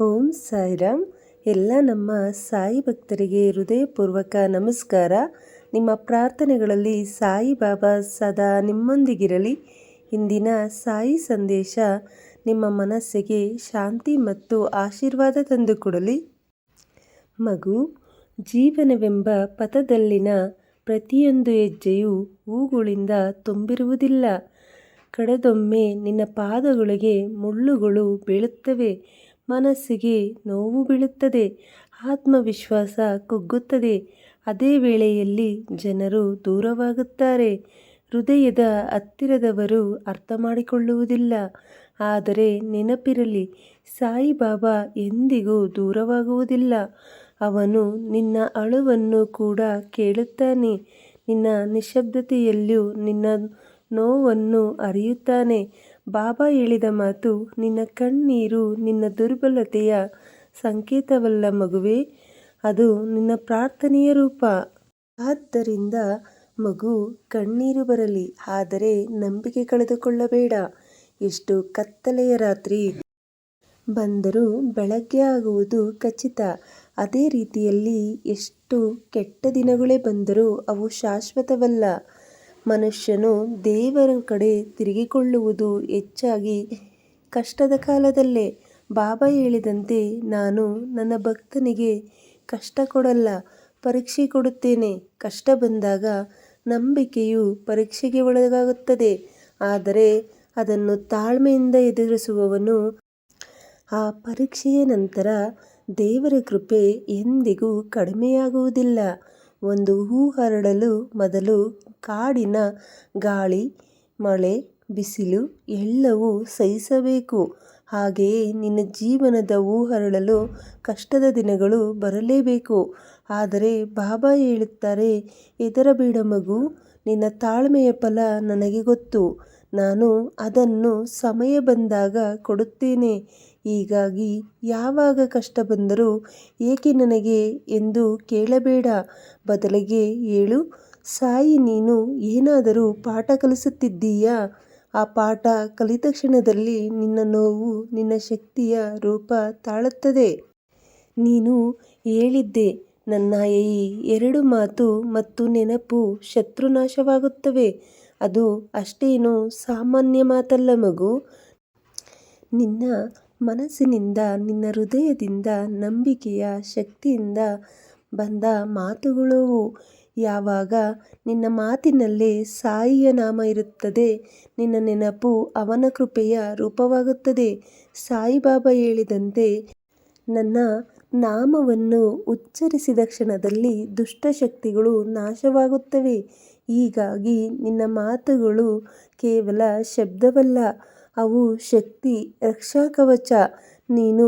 ಓಂ ಸಾಯಿರಾಮ್ ಎಲ್ಲ ನಮ್ಮ ಸಾಯಿ ಭಕ್ತರಿಗೆ ಹೃದಯಪೂರ್ವಕ ನಮಸ್ಕಾರ. ನಿಮ್ಮ ಪ್ರಾರ್ಥನೆಗಳಲ್ಲಿ ಸಾಯಿ ಬಾಬಾ ಸದಾ ನಿಮ್ಮೊಂದಿಗಿರಲಿ. ಇಂದಿನ ಸಾಯಿ ಸಂದೇಶ ನಿಮ್ಮ ಮನಸ್ಸಿಗೆ ಶಾಂತಿ ಮತ್ತು ಆಶೀರ್ವಾದ ತಂದುಕೊಡಲಿ ಮಗು, ಜೀವನವೆಂಬ ಪಥದಲ್ಲಿನ ಪ್ರತಿಯೊಂದು ಹೆಜ್ಜೆಯು ಹೂಗಳಿಂದ ತುಂಬಿರುವುದಿಲ್ಲ. ಕಡದೊಮ್ಮೆ ನಿನ್ನ ಪಾದಗಳಿಗೆ ಮುಳ್ಳುಗಳು ಬೀಳುತ್ತವೆ. ಮನಸ್ಸಿಗೆ ನೋವು ಬೀಳುತ್ತದೆ, ಆತ್ಮವಿಶ್ವಾಸ ಕುಗ್ಗುತ್ತದೆ. ಅದೇ ವೇಳೆಯಲ್ಲಿ ಜನರು ದೂರವಾಗುತ್ತಾರೆ. ಹೃದಯದ ಹತ್ತಿರದವರು ಅರ್ಥ ಮಾಡಿಕೊಳ್ಳುವುದಿಲ್ಲ ಆದರೆ ನೆನಪಿರಲಿ, ಸಾಯಿಬಾಬಾ ಎಂದಿಗೂ ದೂರವಾಗುವುದಿಲ್ಲ. ಅವನು ನಿನ್ನ ಅಳುವನ್ನು ಕೂಡ ಕೇಳುತ್ತಾನೆ. ನಿನ್ನ ನಿಶ್ಶಬ್ದತೆಯಲ್ಲೂ ನಿನ್ನ ನೋವನ್ನು ಅರಿಯುತ್ತಾನೆ. ಬಾಬಾ ಹೇಳಿದ ಮಾತು ನಿನ್ನ ಕಣ್ಣೀರು ನಿನ್ನ ದುರ್ಬಲತೆಯ ಸಂಕೇತವಲ್ಲ ಮಗುವೆ, ಅದು ನಿನ್ನ ಪ್ರಾರ್ಥನೆಯ ರೂಪ. ಆದ್ದರಿಂದ ಮಗು ಕಣ್ಣೀರು ಬರಲಿ, ಆದರೆ ನಂಬಿಕೆ ಕಳೆದುಕೊಳ್ಳಬೇಡ. ಎಷ್ಟು ಕತ್ತಲೆಯ ರಾತ್ರಿ. ಬಂದರೂ ಬೆಳಗ್ಗೆ ಆಗುವುದು ಖಚಿತ. ಅದೇ ರೀತಿಯಲ್ಲಿ ಎಷ್ಟು ಕೆಟ್ಟ ದಿನಗಳೇ ಬಂದರೂ ಅವು ಶಾಶ್ವತವಲ್ಲ. ಮನುಷ್ಯನು ದೇವರ ಕಡೆ ತಿರುಗಿಕೊಳ್ಳುವುದು ಹೆಚ್ಚಾಗಿ ಕಷ್ಟದ ಕಾಲದಲ್ಲೇ. ಬಾಬಾ ಹೇಳಿದಂತೆ, ನಾನು ನನ್ನ ಭಕ್ತನಿಗೆ ಕಷ್ಟ ಕೊಡಲ್ಲ, ಪರೀಕ್ಷೆ ಕೊಡುತ್ತೇನೆ. ಕಷ್ಟ ಬಂದಾಗ ನಂಬಿಕೆಯು ಪರೀಕ್ಷೆಗೆ ಒಳಗಾಗುತ್ತದೆ. ಆದರೆ ಅದನ್ನು ತಾಳ್ಮೆಯಿಂದ ಎದುರಿಸುವವನು ಆ ಪರೀಕ್ಷೆಯ ನಂತರ ದೇವರ ಕೃಪೆ ಎಂದಿಗೂ ಕಡಿಮೆಯಾಗುವುದಿಲ್ಲ. ಒಂದು ಹೂ ಹರಡಲು ಮೊದಲು ಕಾಡಿನ ಗಾಳಿ, ಮಳೆ, ಬಿಸಿಲು ಎಲ್ಲವೂ ಸಹಿಸಬೇಕು. ಹಾಗೆಯೇ ನಿನ್ನ ಜೀವನದ ಹೂ ಹರಡಲು ಕಷ್ಟದ ದಿನಗಳು ಬರಲೇಬೇಕು. ಆದರೆ ಬಾಬಾ ಹೇಳುತ್ತಾರೆ, ಹೆದರಬೇಡ ಮಗು, ನಿನ್ನ ತಾಳ್ಮೆಯ ಫಲ ನನಗೆ ಗೊತ್ತು. ನಾನು ಅದನ್ನು ಸಮಯ ಬಂದಾಗ ಕೊಡುತ್ತೇನೆ. ಹೀಗಾಗಿ ಯಾವಾಗ ಕಷ್ಟ ಬಂದರೂ ಏಕೆ ನನಗೆ ಎಂದು ಕೇಳಬೇಡ. ಬದಲಿಗೆ ಹೇಳು ಸಾಯಿ ನೀನು ಏನಾದರೂ ಪಾಠ ಕಲಿಸುತ್ತಿದ್ದೀಯಾ? ಆ ಪಾಠ ಕಲಿತ ಕ್ಷಣದಲ್ಲಿ ನಿನ್ನ ನೋವು ನಿನ್ನ ಶಕ್ತಿಯ ರೂಪ ತಾಳುತ್ತದೆ. ನೀನು ಹೇಳಿದ್ದೆ ನನ್ನ ಈ ಎರಡು ಮಾತು ಮತ್ತು ನೆನಪು ಶತ್ರುನಾಶವಾಗುತ್ತವೆ. ಅದು ಅಷ್ಟೇನು ಸಾಮಾನ್ಯ ಮಾತಲ್ಲ ಮಗು. ನಿನ್ನ ಮನಸ್ಸಿನಿಂದ, ನಿನ್ನ ಹೃದಯದಿಂದ, ನಂಬಿಕೆಯ ಶಕ್ತಿಯಿಂದ ಬಂದ ಮಾತುಗಳು ಯಾವಾಗ ನಿನ್ನ ಮಾತಿನಲ್ಲಿ ಸಾಯಿಯ ನಾಮ ಇರುತ್ತದೆ, ನಿನ್ನ ನೆನಪು ಅವನ ಕೃಪೆಯ ರೂಪವಾಗುತ್ತದೆ. ಸಾಯಿಬಾಬಾ ಹೇಳಿದಂತೆ, ನನ್ನ ನಾಮವನ್ನು ಉಚ್ಚರಿಸಿದ ಕ್ಷಣದಲ್ಲಿ ದುಷ್ಟಶಕ್ತಿಗಳು ನಾಶವಾಗುತ್ತವೆ. ಹೀಗಾಗಿ ನಿನ್ನ ಮಾತುಗಳು ಕೇವಲ ಶಬ್ದವಲ್ಲ ಅವು ಶಕ್ತಿ ರಕ್ಷಾಕವಚ ನೀನು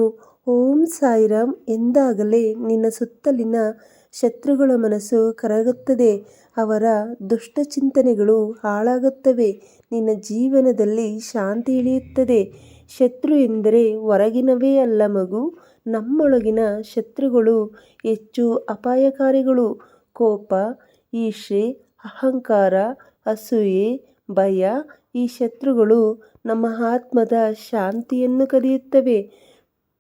ಓಂ ಸಾಯಿರಾಮ್ ಎಂದಾಗಲೇ ನಿನ್ನ ಸುತ್ತಲಿನ ಶತ್ರುಗಳ ಮನಸ್ಸು ಕರಗುತ್ತದೆ. ಅವರ ದುಷ್ಟ ಚಿಂತನೆಗಳು ಹಾಳಾಗುತ್ತವೆ. ನಿನ್ನ ಜೀವನದಲ್ಲಿ ಶಾಂತಿ ಇಳಿಯುತ್ತದೆ. ಶತ್ರು ಎಂದರೆ ಹೊರಗಿನವೇ ಅಲ್ಲ ಮಗು. ನಮ್ಮೊಳಗಿನ ಶತ್ರುಗಳು ಹೆಚ್ಚು ಅಪಾಯಕಾರಿಗಳು. ಕೋಪ ಈರ್ಷೆ ಅಹಂಕಾರ, ಅಸೂಯೆ, ಭಯ ಈ ಶತ್ರುಗಳು ನಮ್ಮ ಆತ್ಮದ ಶಾಂತಿಯನ್ನು ಕದಿಯುತ್ತವೆ.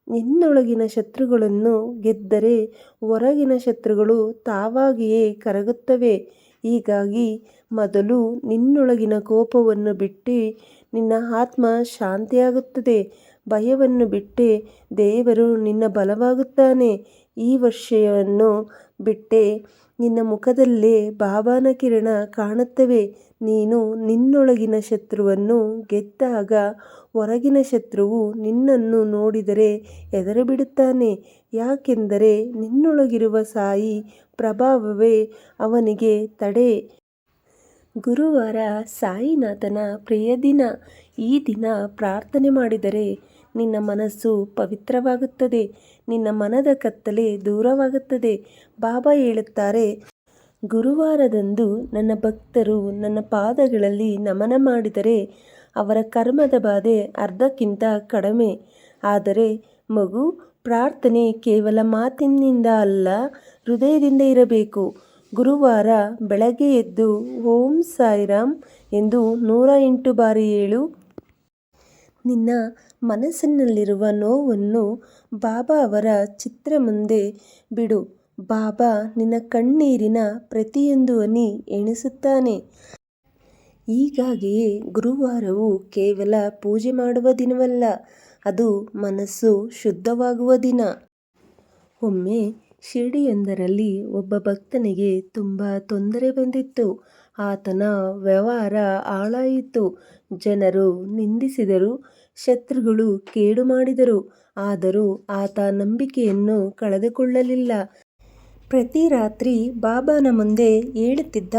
ನಿನ್ನೊಳಗಿನ ಶತ್ರುಗಳನ್ನು ಗೆದ್ದರೆ ಹೊರಗಿನ ಶತ್ರುಗಳು ತಾವಾಗಿಯೇ ಕರಗುತ್ತವೆ. ಹೀಗಾಗಿ ಮೊದಲು ನಿನ್ನೊಳಗಿನ ಕೋಪವನ್ನು ಬಿಟ್ಟು ನಿನ್ನ ಆತ್ಮ ಶಾಂತಿಯಾಗುತ್ತದೆ. ಭಯವನ್ನು ಬಿಟ್ಟೆ ದೇವರು ನಿನ್ನ ಬಲವಾಗುತ್ತಾನೆ. ಈ ವರ್ಷವನ್ನು ಬಿಟ್ಟೆ ನಿನ್ನ ಮುಖದಲ್ಲೇ ಬಾಬಾನ ಕಿರಣ ಕಾಣುತ್ತವೆ. ನೀನು ನಿನ್ನೊಳಗಿನ ಶತ್ರುವನ್ನು ಗೆದ್ದಾಗ ಹೊರಗಿನ ಶತ್ರುವು ನಿನ್ನನ್ನು ನೋಡಿದರೆ ಬಿಡುತ್ತಾನೆ ಯಾಕೆಂದರೆ ನಿನ್ನೊಳಗಿರುವ ಸಾಯಿ ಪ್ರಭಾವವೇ ಅವನಿಗೆ ತಡೆ. ಗುರುವಾರ ಸಾಯಿನಾಥನ ಪ್ರಿಯ ದಿನ. ಈ ದಿನ ಪ್ರಾರ್ಥನೆ ಮಾಡಿದರೆ ನಿನ್ನ ಮನಸ್ಸು ಪವಿತ್ರವಾಗುತ್ತದೆ. ನಿನ್ನ ಮನದ ಕತ್ತಲೆ ದೂರವಾಗುತ್ತದೆ. ಬಾಬಾ ಹೇಳುತ್ತಾರೆ ಗುರುವಾರದಂದು ನನ್ನ ಭಕ್ತರು ನನ್ನ ಪಾದಗಳಲ್ಲಿ ನಮನ ಮಾಡಿದರೆ ಅವರ ಕರ್ಮದ ಬಾಧೆ ಅರ್ಧಕ್ಕಿಂತ ಕಡಿಮೆ. ಆದರೆ ಮಗು, ಪ್ರಾರ್ಥನೆ ಕೇವಲ ಮಾತಿನಿಂದ ಅಲ್ಲ, ಹೃದಯದಿಂದ ಇರಬೇಕು. ಗುರುವಾರ ಬೆಳಗ್ಗೆ ಎದ್ದು ಓಂ ಸಾಯಿರಾಮ್ ಎಂದು ನೂರ ಎಂಟು ಬಾರಿ ಹೇಳು ನಿನ್ನ ಮನಸ್ಸಿನಲ್ಲಿರುವ ನೋವನ್ನು ಬಾಬಾ ಅವರ ಚಿತ್ರ ಮುಂದೆ ಬಿಡು. ಬಾಬಾ, ನಿನ್ನ ಕಣ್ಣೀರಿನ ಪ್ರತಿಯೊಂದು ಹನಿ ಎಣಿಸುತ್ತಾನೆ. ಹೀಗಾಗಿಯೇ ಗುರುವಾರವು ಕೇವಲ ಪೂಜೆ ಮಾಡುವ ದಿನವಲ್ಲ, ಅದು ಮನಸ್ಸು ಶುದ್ಧವಾಗುವ ದಿನ. ಒಮ್ಮೆ ಶಿರಡಿಯೊಂದರಲ್ಲಿ ಒಬ್ಬ ಭಕ್ತನಿಗೆ ತುಂಬ ತೊಂದರೆ ಬಂದಿತ್ತು. ಆತನ ವ್ಯವಹಾರ ಹಾಳಾಯಿತು. ಜನರು ನಿಂದಿಸಿದರು, ಶತ್ರುಗಳು ಕೇಡು ಮಾಡಿದರು. ಆದರೂ ಆತ ನಂಬಿಕೆಯನ್ನು ಕಳೆದುಕೊಳ್ಳಲಿಲ್ಲ. ಪ್ರತಿ ರಾತ್ರಿ ಬಾಬಾನ ಮುಂದೆ ಹೇಳುತ್ತಿದ್ದ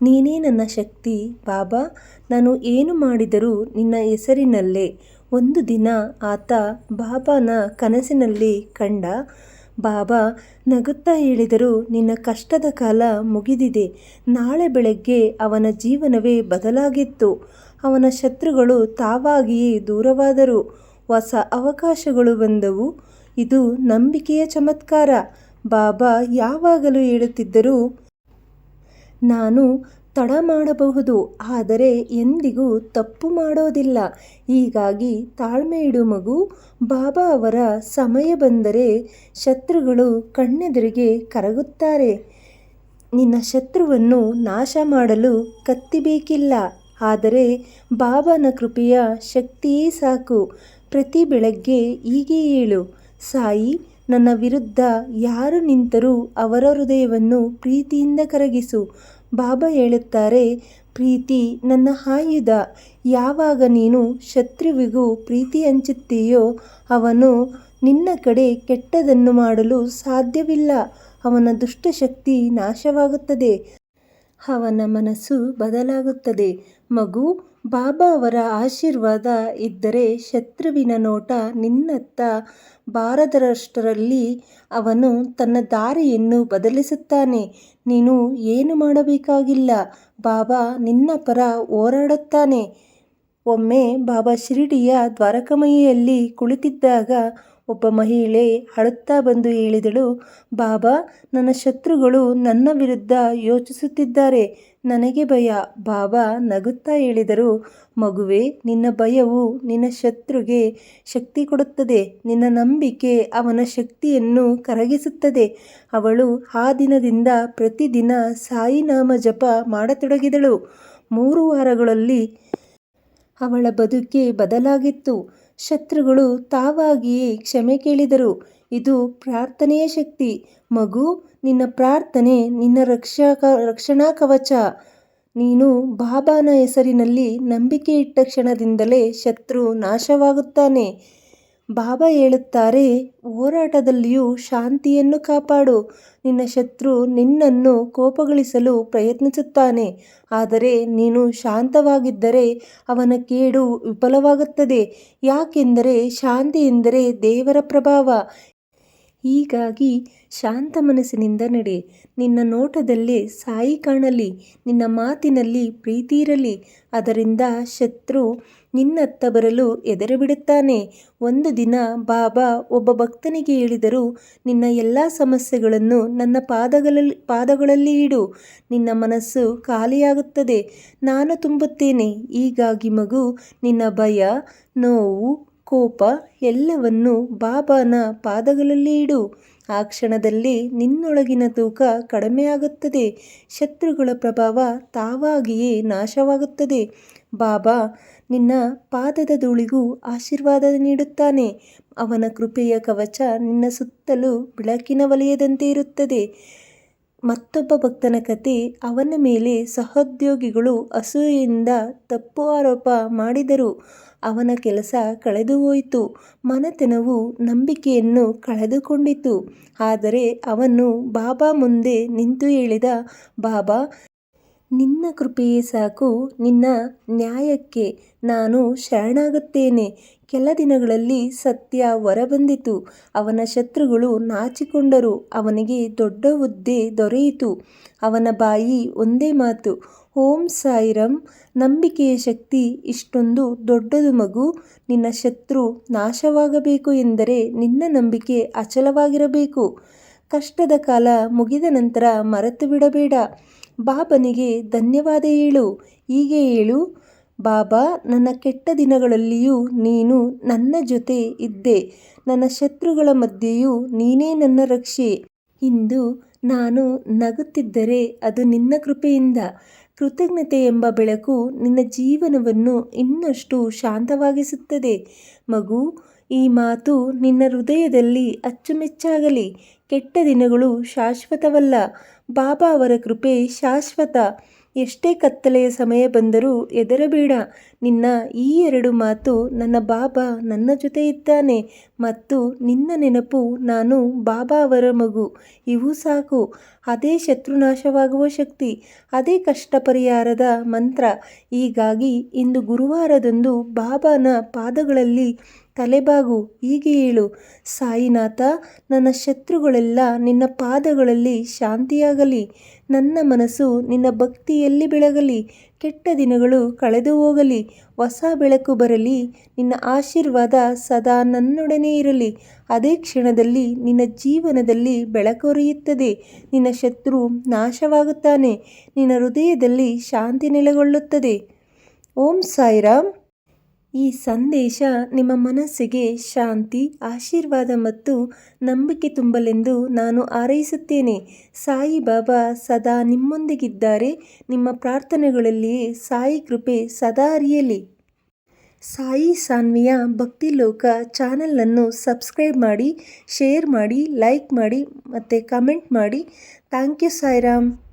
ನೀನೇ ನನ್ನ ಶಕ್ತಿ, ಬಾಬಾ! ನಾನು ಏನು ಮಾಡಿದರೂ ನಿನ್ನ ಹೆಸರಿನಲ್ಲೇ. ಒಂದು ದಿನ ಆತ ಬಾಬಾನ ಕನಸಿನಲ್ಲಿ ಕಂಡ, ಬಾಬಾ! ನಗುತ್ತಾ ಹೇಳಿದರು ನಿನ್ನ ಕಷ್ಟದ ಕಾಲ ಮುಗಿದಿದೆ. ನಾಳೆ ಬೆಳಗ್ಗೆ ಅವನ ಜೀವನವೇ ಬದಲಾಗಿತ್ತು. ಅವನ ಶತ್ರುಗಳು ತಾವಾಗಿಯೇ ದೂರವಾದರು. ಹೊಸ ಅವಕಾಶಗಳು ಬಂದವು. ಇದು ನಂಬಿಕೆಯ ಚಮತ್ಕಾರ. ಬಾಬಾ ಯಾವಾಗಲೂ ಹೇಳುತ್ತಿದ್ದರು, ನಾನು ತಡ ಮಾಡಬಹುದು, ಆದರೆ ಎಂದಿಗೂ ತಪ್ಪು ಮಾಡೋದಿಲ್ಲ. ಹೀಗಾಗಿ ತಾಳ್ಮೆ ಇಡು ಮಗು. ಬಾಬಾ ಅವರ ಸಮಯ ಬಂದರೆ ಶತ್ರುಗಳು ಕಣ್ಣೆದುರಿಗೆ ಕರಗುತ್ತಾರೆ. ನಿನ್ನ ಶತ್ರುವನ್ನು ನಾಶ ಮಾಡಲು ಕತ್ತಿ ಬೇಕಿಲ್ಲ ಆದರೆ ಬಾಬಾನ ಕೃಪೆಯ ಶಕ್ತಿಯೇ ಸಾಕು. ಪ್ರತಿ ಬೆಳಗ್ಗೆ ಹೀಗೆ ಹೇಳು, ಸಾಯಿ ನನ್ನ ವಿರುದ್ಧ ಯಾರು ನಿಂತರೂ ಅವರ ಹೃದಯವನ್ನು ಪ್ರೀತಿಯಿಂದ ಕರಗಿಸು. ಬಾಬಾ ಹೇಳುತ್ತಾರೆ, ಪ್ರೀತಿ ನನ್ನ ಆಯುಧ ಯಾವಾಗ ನೀನು ಶತ್ರುವಿಗೂ ಪ್ರೀತಿ ಹಂಚುತ್ತೀಯೋ ಅವನು ನಿನ್ನ ಕಡೆ ಕೆಟ್ಟದನ್ನು ಮಾಡಲು ಸಾಧ್ಯವಿಲ್ಲ. ಅವನ ದುಷ್ಟಶಕ್ತಿ ನಾಶವಾಗುತ್ತದೆ. ಅವನ ಮನಸ್ಸು ಬದಲಾಗುತ್ತದೆ. ಮಗು, ಬಾಬಾ ಅವರ ಆಶೀರ್ವಾದ ಇದ್ದರೆ ಶತ್ರುವಿನ ನೋಟ ನಿನ್ನತ್ತ ಬಾರದಷ್ಟರಲ್ಲಿ ಅವನು ತನ್ನ ದಾರಿಯನ್ನು ಬದಲಿಸುತ್ತಾನೆ. ನೀನು ಏನು ಮಾಡಬೇಕಾಗಿಲ್ಲ. ಬಾಬಾ ನಿನ್ನ ಪರ ಹೋರಾಡುತ್ತಾನೆ. ಒಮ್ಮೆ ಬಾಬಾ ಶಿರಡಿಯ ದ್ವಾರಕಮಯಿಯಲ್ಲಿ ಕುಳಿತಿದ್ದಾಗ ಒಬ್ಬ ಮಹಿಳೆ ಅಳುತ್ತಾ ಬಂದು ಹೇಳಿದಳು, ಬಾಬಾ, ನನ್ನ ಶತ್ರುಗಳು ನನ್ನ ವಿರುದ್ಧ ಯೋಚಿಸುತ್ತಿದ್ದಾರೆ. ನನಗೆ ಭಯ. ಬಾಬಾ ನಗುತ್ತಾ ಹೇಳಿದರು, ಮಗುವೆ, ನಿನ್ನ ಭಯವು ನಿನ್ನ ಶತ್ರುಗೆ ಶಕ್ತಿ ಕೊಡುತ್ತದೆ. ನಿನ್ನ ನಂಬಿಕೆ ಅವನ ಶಕ್ತಿಯನ್ನು ಕರಗಿಸುತ್ತದೆ. ಅವಳು ಆ ದಿನದಿಂದ ಪ್ರತಿದಿನ ಸಾಯಿನಾಮ ಜಪ ಮಾಡತೊಡಗಿದಳು. ಮೂರು ವಾರಗಳಲ್ಲಿ ಅವಳ ಬದುಕೆ ಬದಲಾಗಿತ್ತು. ಶತ್ರುಗಳು ತಾವಾಗಿಯೇ ಕ್ಷಮೆ ಕೇಳಿದರು. ಇದು ಪ್ರಾರ್ಥನೆಯ ಶಕ್ತಿ. ಮಗು, ನಿನ್ನ ಪ್ರಾರ್ಥನೆ ನಿನ್ನ ರಕ್ಷಕ ರಕ್ಷಣಾ ಕವಚ. ನೀನು ಬಾಬಾನ ಹೆಸರಿನಲ್ಲಿ ನಂಬಿಕೆ ಇಟ್ಟ ಕ್ಷಣದಿಂದಲೇ ಶತ್ರು ನಾಶವಾಗುತ್ತಾನೆ. ಬಾಬಾ ಹೇಳುತ್ತಾರೆ, ಹೋರಾಟದಲ್ಲಿಯೂ ಶಾಂತಿಯನ್ನು ಕಾಪಾಡು. ನಿನ್ನ ಶತ್ರು ನಿನ್ನನ್ನು ಕೋಪಗೊಳಿಸಲು ಪ್ರಯತ್ನಿಸುತ್ತಾನೆ. ಆದರೆ ನೀನು ಶಾಂತವಾಗಿದ್ದರೆ ಅವನ ಕೇಡು ವಿಫಲವಾಗುತ್ತದೆ. ಯಾಕೆಂದರೆ ಶಾಂತಿ ಎಂದರೆ ದೇವರ ಪ್ರಭಾವ. ಹೀಗಾಗಿ ಶಾಂತ ಮನಸ್ಸಿನಿಂದ ನಡೆ ನಿನ್ನ ನೋಟದಲ್ಲೇ ಸಾಯಿ ಕಾಣಲಿ, ನಿನ್ನ ಮಾತಿನಲ್ಲಿ ಪ್ರೀತಿ ಇರಲಿ. ಅದರಿಂದ ಶತ್ರು ನಿನ್ನತ್ತ ಬರಲು ಬಿಡುತ್ತಾನೆ ಒಂದು ದಿನ ಬಾಬಾ ಒಬ್ಬ ಭಕ್ತನಿಗೆ ಹೇಳಿದರು, ನಿನ್ನ ಎಲ್ಲ ಸಮಸ್ಯೆಗಳನ್ನು ನನ್ನ ಪಾದಗಳಲ್ಲಿ ಪಾದಗಳಲ್ಲಿ ಇಡು. ನಿನ್ನ ಮನಸ್ಸು ಖಾಲಿಯಾಗುತ್ತದೆ, ನಾನು ತುಂಬುತ್ತೇನೆ. ಹೀಗಾಗಿ ಮಗು, ನಿನ್ನ ಭಯ, ನೋವು ಕೋಪ ಎಲ್ಲವನ್ನು ಬಾಬಾನ ಪಾದಗಳಲ್ಲಿ ಇಡು. ಆ ಕ್ಷಣದಲ್ಲಿ ನಿನ್ನೊಳಗಿನ ತೂಕ ಕಡಿಮೆಯಾಗುತ್ತದೆ. ಶತ್ರುಗಳ ಪ್ರಭಾವ ತಾವಾಗಿಯೇ ನಾಶವಾಗುತ್ತದೆ. ಬಾಬಾ ನಿನ್ನ ಪಾದದ ಧೂಳಿಗೂ ಆಶೀರ್ವಾದ ನೀಡುತ್ತಾನೆ. ಅವನ ಕೃಪೆಯ ಕವಚ ನಿನ್ನ ಸುತ್ತಲೂ ಬೆಳಕಿನ ವಲಯದಂತೆ ಇರುತ್ತದೆ. ಮತ್ತೊಬ್ಬ ಭಕ್ತನ ಕತೆ ಅವನ ಮೇಲೆ ಸಹೋದ್ಯೋಗಿಗಳು ಅಸೂಯೆಯಿಂದ ತಪ್ಪು ಆರೋಪ ಮಾಡಿದರು ಅವನ ಕೆಲಸ ಕಳೆದುಹೋಯಿತು ಮನೆತನವು ನಂಬಿಕೆಯನ್ನು ಕಳೆದುಕೊಂಡಿತು. ಆದರೆ ಅವನು ಬಾಬಾ ಮುಂದೆ ನಿಂತು ಹೇಳಿದ, ಬಾಬಾ ನಿನ್ನ ಕೃಪೆಯೇ ಸಾಕು, ನಿನ್ನ ನ್ಯಾಯಕ್ಕೆ ನಾನು ಶರಣಾಗುತ್ತೇನೆ. ಕೆಲ ದಿನಗಳಲ್ಲಿ ಸತ್ಯ ಹೊರಬಂದಿತು, ಅವನ ಶತ್ರುಗಳು ನಾಚಿಕೊಂಡರು, ಅವನಿಗೆ ದೊಡ್ಡ ಹುದ್ದೆ ದೊರೆಯಿತು. ಅವನ ಬಾಯಿ ಒಂದೇ ಮಾತು, ಓಂ ಸಾಯಿರಂ, ನಂಬಿಕೆಯ ಶಕ್ತಿ ಇಷ್ಟೊಂದು ದೊಡ್ಡದು ಮಗು, ನಿನ್ನ ಶತ್ರು ನಾಶವಾಗಬೇಕು ಎಂದರೆ ನಿನ್ನ ನಂಬಿಕೆ ಅಚಲವಾಗಿರಬೇಕು. ಕಷ್ಟದ ಕಾಲ ಮುಗಿದ ನಂತರ ಮರೆತು ಬಿಡಬೇಡ. ಬಾಬನಿಗೆ ಧನ್ಯವಾದ ಹೇಳು. ಹೀಗೆ ಹೇಳು, ಬಾಬಾ, ನನ್ನ ಕೆಟ್ಟ ದಿನಗಳಲ್ಲಿಯೂ ನೀನು ನನ್ನ ಜೊತೆ ಇದ್ದೆ. ನನ್ನ ಶತ್ರುಗಳ ಮಧ್ಯೆಯೂ ನೀನೇ ನನ್ನ ರಕ್ಷೆ. ಇಂದು ನಾನು ನಗುತ್ತಿದ್ದರೆ ಅದು ನಿನ್ನ ಕೃಪೆಯಿಂದ. ಕೃತಜ್ಞತೆ ಎಂಬ ಬೆಳಕು ನಿನ್ನ ಜೀವನವನ್ನು ಇನ್ನಷ್ಟು ಶಾಂತವಾಗಿಸುತ್ತದೆ. ಮಗು ಈ ಮಾತು ನಿನ್ನ ಹೃದಯದಲ್ಲಿ ಅಚ್ಚುಮೆಚ್ಚಾಗಲಿ. ಕೆಟ್ಟ ದಿನಗಳು ಶಾಶ್ವತವಲ್ಲ. ಬಾಬಾ ಅವರ ಕೃಪೆ ಶಾಶ್ವತ. ಎಷ್ಟೇ ಕತ್ತಲೆಯ ಸಮಯ ಬಂದರೂ ಹೆದರಬೇಡ. ನಿನ್ನ ಈ ಎರಡು ಮಾತು ನನ್ನ ಬಾಬಾ ನನ್ನ ಜೊತೆ ಇದ್ದಾನೆ ಮತ್ತು ನಿನ್ನ ನೆನಪು ನಾನು ಬಾಬಾ ಅವರ ಮಗು. ಇವು ಸಾಕು. ಅದೇ ಶತ್ರುನಾಶವಾಗುವ ಶಕ್ತಿ. ಅದೇ ಕಷ್ಟ ಪರಿಹಾರದ ಮಂತ್ರ. ಹೀಗಾಗಿ ಇಂದು ಗುರುವಾರದಂದು ಬಾಬಾನ ಪಾದಗಳಲ್ಲಿ ತಲೆಬಾಗು, ಹೀಗೆ ಹೇಳು, ಸಾಯಿನಾಥ, ನನ್ನ ಶತ್ರುಗಳೆಲ್ಲ ನಿನ್ನ ಪಾದಗಳಲ್ಲಿ ಶಾಂತಿಯಾಗಲಿ, ನನ್ನ ಮನಸ್ಸು ನಿನ್ನ ಭಕ್ತಿಯಲ್ಲಿ ಬೆಳಗಲಿ, ಕೆಟ್ಟ ದಿನಗಳು ಕಳೆದು ಹೋಗಲಿ, ಹೊಸ ಬೆಳಕು ಬರಲಿ, ನಿನ್ನ ಆಶೀರ್ವಾದ ಸದಾ ನನ್ನೊಡನೆ ಇರಲಿ, ಅದೇ ಕ್ಷಣದಲ್ಲಿ ನಿನ್ನ ಜೀವನದಲ್ಲಿ ಬೆಳಕೊರೆಯುತ್ತದೆ, ನಿನ್ನ ಶತ್ರು ನಾಶವಾಗುತ್ತಾನೆ, ನಿನ್ನ ಹೃದಯದಲ್ಲಿ ಶಾಂತಿ ನೆಲೆಗೊಳ್ಳುತ್ತದೆ. ಓಂ ಸಾಯಿರಾಮ್. ಈ ಸಂದೇಶ ನಿಮ್ಮ ಮನಸ್ಸಿಗೆ ಶಾಂತಿ, ಆಶೀರ್ವಾದ ಮತ್ತು ನಂಬಿಕೆ ತುಂಬಲೆಂದು ನಾನು ಹಾರೈಸುತ್ತೇನೆ. ಸಾಯಿ ಬಾಬಾ ಸದಾ ನಿಮ್ಮೊಂದಿಗಿದ್ದಾರೆ. ನಿಮ್ಮ ಪ್ರಾರ್ಥನೆಗಳಲ್ಲಿಯೇ ಸಾಯಿ ಕೃಪೆ ಸದಾ ಅರಿಯಲಿ. ಸಾಯಿ ಸಾನ್ವಿಯ ಭಕ್ತಿ ಲೋಕ ಚಾನಲನ್ನು ಸಬ್ಸ್ಕ್ರೈಬ್ ಮಾಡಿ, ಶೇರ್ ಮಾಡಿ, ಲೈಕ್ ಮಾಡಿ ಮತ್ತು ಕಮೆಂಟ್ ಮಾಡಿ. Thank you Sairam.